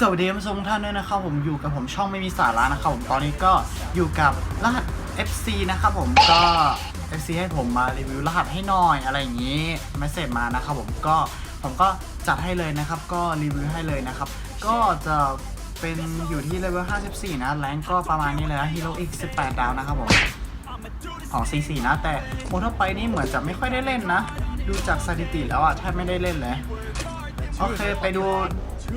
สวัสดีท่านผู้ชมทุกท่านด้วยนะครับผมอยู่กับผมช่องไม่มีสาระนะครับผมตอนนี้ก็อยู่กับรหัส FC นะครับผมก็ FC ให้ผมมารีวิวรหัสให้หน่อยอะไรอย่างนี้ไม่เสร็จมานะครับผมก็ผมก็จัดให้เลยนะครับ ก็รีวิวให้เลยนะครับ ก็จะเป็นอยู่ที่เลเวล 54 นะแรงก็ประมาณนี้เลยนะฮีโร่อีก 18 ดาวนะครับผมของ C4 นะ แต่โมทั่วไปนี่เหมือนจะไม่ค่อยได้เล่นนะ ดูจากสถิติแล้วอะแทบไม่ได้เล่นเลย โอเคไปดู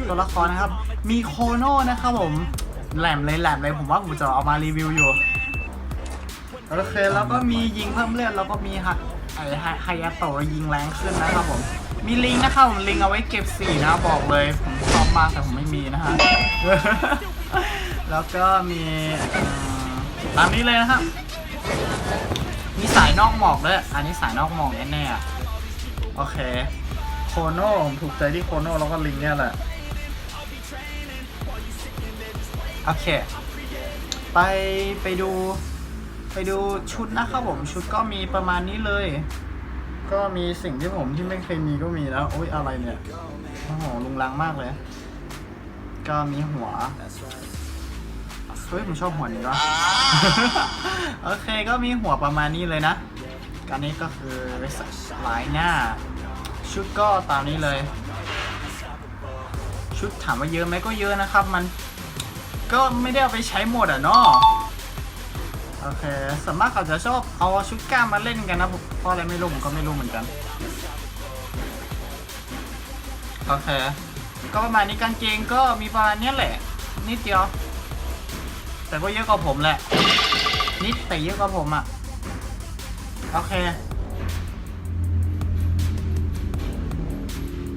ตัวละครนะครับ มีโคโน่นะครับผมแหลมเลยแหลมเลยผมว่าผมจะเอามารีวิวอยู่โอเคแล้วก็มียิงเพิ่มเลือดแล้วก็มีฮัไอไฮไฮยาโตะยิงแรงขึ้นนะครับผมมีลิงนะครับผมลิงเอาไว้เก็บสีนะบอกเลยผมชอบมากแต่ผมไม่มีนะฮะแล้วก็มีตามนี้เลยนะครับมีสายนอกหมอกด้วยอันนี้สายนอกหมอกแน่ๆโอเคโคโน่ผมถูกใจที่โคโน่แล้วก็ลิงเนี่ยแหละ โอเค ไปไปดูไปดูชุดนะครับผมชุดก็มีประมาณนี้เลย ก็มีสิ่งที่ผมที่ไม่เคยมีก็มีแล้ว โอ๊ยอะไรเนี่ย โอ้โหลุงลังมากเลย ก็มีหัวเฮ้ยผมชอบหัวนี้วะโอเคก็มีหัวประมาณนี้เลยนะการนี้ก็คือลายหน้า ชุดก็ตามนี้เลย ชุดถามว่าเยอะไหมก็เยอะนะครับ มัน ก็ไม่ได้เอาไปใช้หมดอะเนาะโอเคส่วนมากเขาจะชอบเอาชุดกล้ามมาเล่นกันนะผมเพราะอะไรไม่รู้ผมก็ไม่รู้เหมือนกันโอเคก็ประมาณนี้กางเกงก็มีประมาณนี้แหละนิดเดียว แต่ก็เยอะกว่าผมแหละ นิดแต่เยอะกว่าผมอะโอเค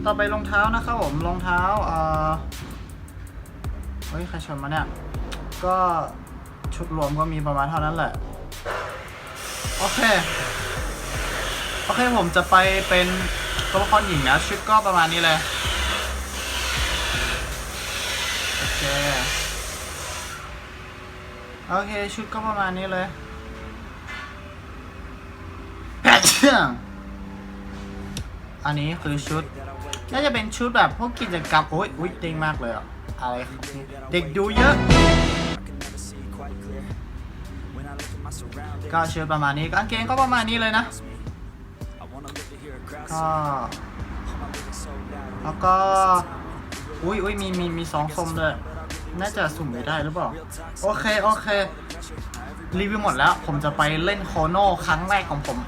ต่อไปรองเท้านะครับผมรองเท้าเอ่อ เฮ้ย ใครชนมาเนี่ย ก็ชุดรวมก็มีประมาณเท่านั้นแหละ โอเค โอเค ผมจะไปเป็นตัวละครหญิงนะ ชุดก็ประมาณนี้เลย โอเค โอเค ชุดก็ประมาณนี้เลยอันนี้คือชุด น่าจะเป็นชุดแบบพวกกิจกรรมโอ้ยอุ้ยเด้งมากเลยอะอะไรเด็กดูเยอะ ก็ชุดประมาณนี้กางเกงก็ประมาณนี้เลยนะก็แล้วก็อุ้ยอุ้ยมีมีมีสองทรงเลยน่าจะสุ่มไม่ได้หรือเปล่า โอเค โอเค รีวิวหมดแล้ว ผมจะไปเล่นโคโน่ครั้งแรกของผม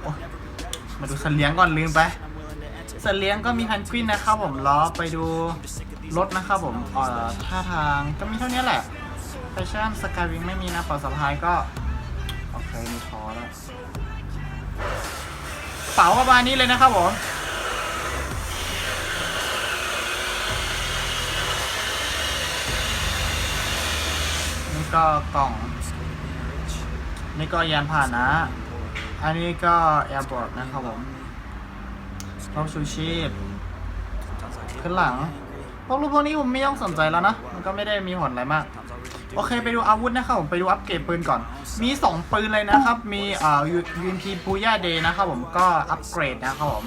มาดูสัตว์เลี้ยงก่อนลืมไป สัตว์เลี้ยงก็มีแพนกวินนะครับผมล้อไปดูรถนะครับผมเอ่อท่าทางก็มีเท่านี้แหละแฟชั่นสกายวิงไม่มีนะปอสะพายก็โอเคมีทอแล้วเป๋าประมาณนี้เลยนะครับผมนี่ก็กล่อง นี่ก็ยานพาหนะ อันนี้ก็แอร์บอร์ดนะครับผม รอบชูชีพ ขึ้นหลัง พวกรูปพวกนี้ผมไม่ต้องสนใจแล้วนะ มันก็ไม่ได้มีผลอะไรมาก โอเคไปดูอาวุธนะครับผมไปดูอัปเกรดปืนก่อน มี 2 ปืนเลยนะครับ มีอ่า UMP p u y a Day นะครับผมก็อัปเกรดนะครับผม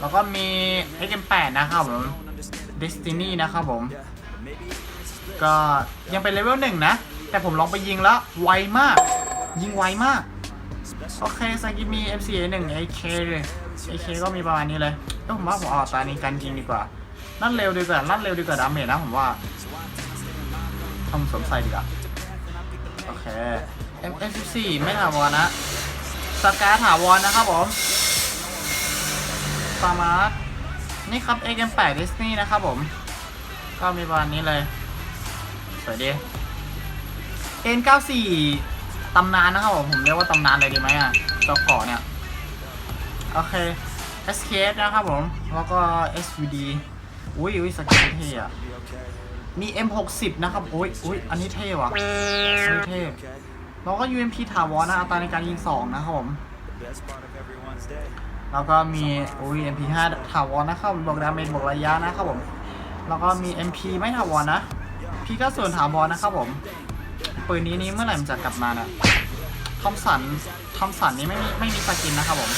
แล้วก็มี XM8 นะครับผม Destiny นะครับผม ก็ยังเป็นเลเวลหนึ่งนะ แต่ผมลองไปยิงแล้วไวมาก ยิงไวมาก โอเคซากิมี MCA 1 AK เลย AK ก็มีประมาณนี้เลยก็ผมว่าผมเอาตานี้การยิงดีกว่าลั่นเร็วดีกว่าลั่นเร็วดีกว่าดาเมจนะผมว่าทำสมใส่ดีกว่าโอเค M14 ไม่ถาวรนะสกาถาวรนะครับผมฟามาร์นี่ครับ XM8 Disney นะครับผม ก็มีประมาณนี้เลย สวยดี N94 ตำนานนะครับผมผมเรียกว่าตำนานเลยดีไหมอะจ้าเกาะเนี่ย โอเค SKS นะครับผม แล้วก็ SVD อุ้ยอุ้ยสกิลเท่อะมี M60 นะครับอุ้ยอุ้ยอันนี้เท่ว่ะอันนี้เท่แล้วก็ UMP ถาวรนะอัตราในการยิง 2 นะครับผม แล้วก็มีอุ้ย MP5 ถาวรนะครับบวกดาเมจบวกระยะนะครับผม แล้วก็มี MP ไม่ถาวรนะพี่ก็ส่วนถาวรนะครับผม ปืนนี้นี้เมื่อไหร่มันจะกลับมานะทอมสันทอมสันนี้ไม่มีไม่มีสกินนะครับผม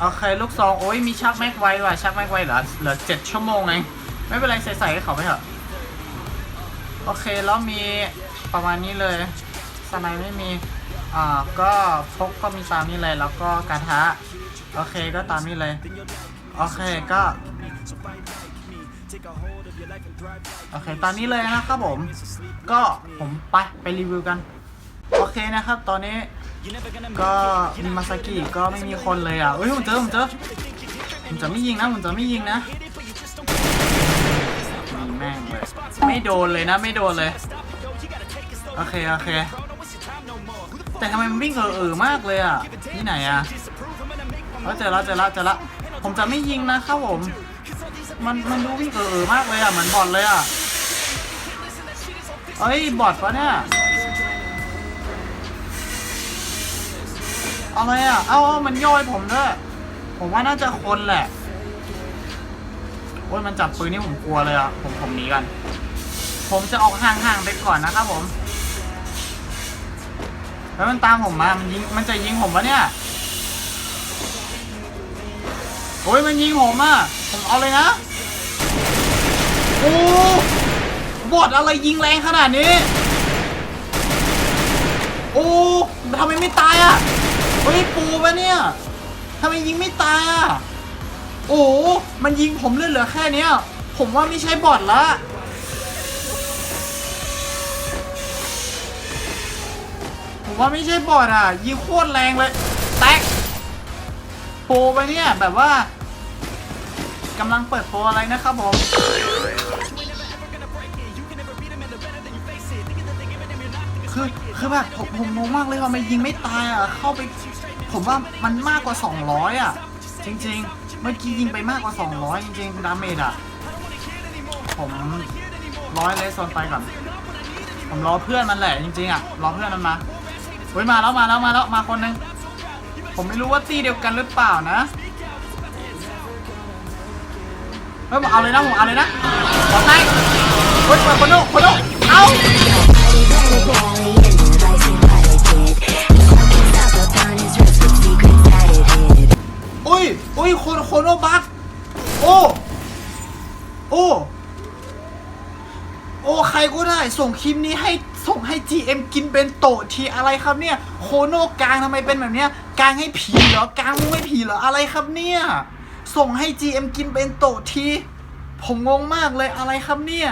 โอเคลูกซองโอ้ยมีชักแม็กไว้ว่ะชักแม็กไว้เหรอเหลือเจ็ดชั่วโมงเองไม่เป็นไรใส่ๆให้เขาไปเถอะโอเคแล้วมีประมาณนี้เลยสไนไม่มีอ่าก็พกก็มีตามนี้เลยแล้วก็กระทะโอเคก็ตามนี้เลย โอเคก็ โอเคตามนี้เลยนะครับผม ก็ผมไปไปรีวิวกัน โอเคนะครับ ตอนนี้ก็มีมาซากิก็ไม่มีคนเลยอะเอ้ยผมเจอผมเจอผมจะไม่ยิงนะผมจะไม่ยิงนะยิงแม่งเลยไม่โดนเลยนะไม่โดนเลย โอเคโอเค แต่ทำไมมันวิ่งเออเออมากเลยอะนี่ไหนอะเออเจอแล้วเจอแล้วเจอแล้วผมจะไม่ยิงนะครับผม มันมันดูวิ่งเออเออมากเลยอะเหมือนบอทเลยอะเอ้ยบอทปะเนี่ยอะไรอะ เอ้ามันย่อยผมด้วยผมว่าน่าจะคนแหละโอ้ยมันจับปืนนี่ผมกลัวเลยอะ ผมผมหนีกัน ผมจะออกห่างๆไปก่อนนะครับผม แล้วมันตามผมมา มันยิง มันจะยิงผมวะเนี่ย โอ้ยมันยิงผมอะ ผมเอาเลยนะ โอ้บอดอะไรยิงแรงขนาดนี้ โอ้ทำไมไม่ตายอะเฮ้ยปูปะเนี่ยทำไมยิงไม่ตายอะ โอ้มันยิงผมเลือดเหลือแค่เนี้ย ผมว่าไม่ใช่บอทละผมว่าไม่ใช่บอทอะ ยิงโคตรแรงเลย แตกโปรไปเนี่ย แบบว่ากำลังเปิดโปอะไรนะครับผม คือคือแบบผมผมงงมากเลยว่ามันยิงไม่ตายอะเข้าไป ผมว่ามันมากกว่า 200 อะ จริง ๆ เมื่อกี้ยิงไปมากกว่า 200 จริงๆดาเมจอะ ผมร้อยเลสโซนไปก่อน ผมรอเพื่อนมันแหละจริงๆอะรอเพื่อนมันมาเฮ้ยมาแล้วมาแล้วมาแล้วมาคนหนึงผมไม่รู้ว่าตีเดียวกันหรือเปล่านะเฮ้ยผมเอาเลยนะผมเอาเลยนะขอแตกเฮ้ยคนโน้คนโน้เอาายส่งคลิปนี้ให้ส่งให้ GM กินเป็นโตะทีอะไรครับเนี่ย โคโนกลางทำไมเป็นแบบเนี้ยกลางให้ผีเหรอกลางมึงไม่ผีเหรออะไรครับเนี่ย ส่งให้ GM กินเป็นโตะที ผมงงมากเลยอะไรครับเนี่ย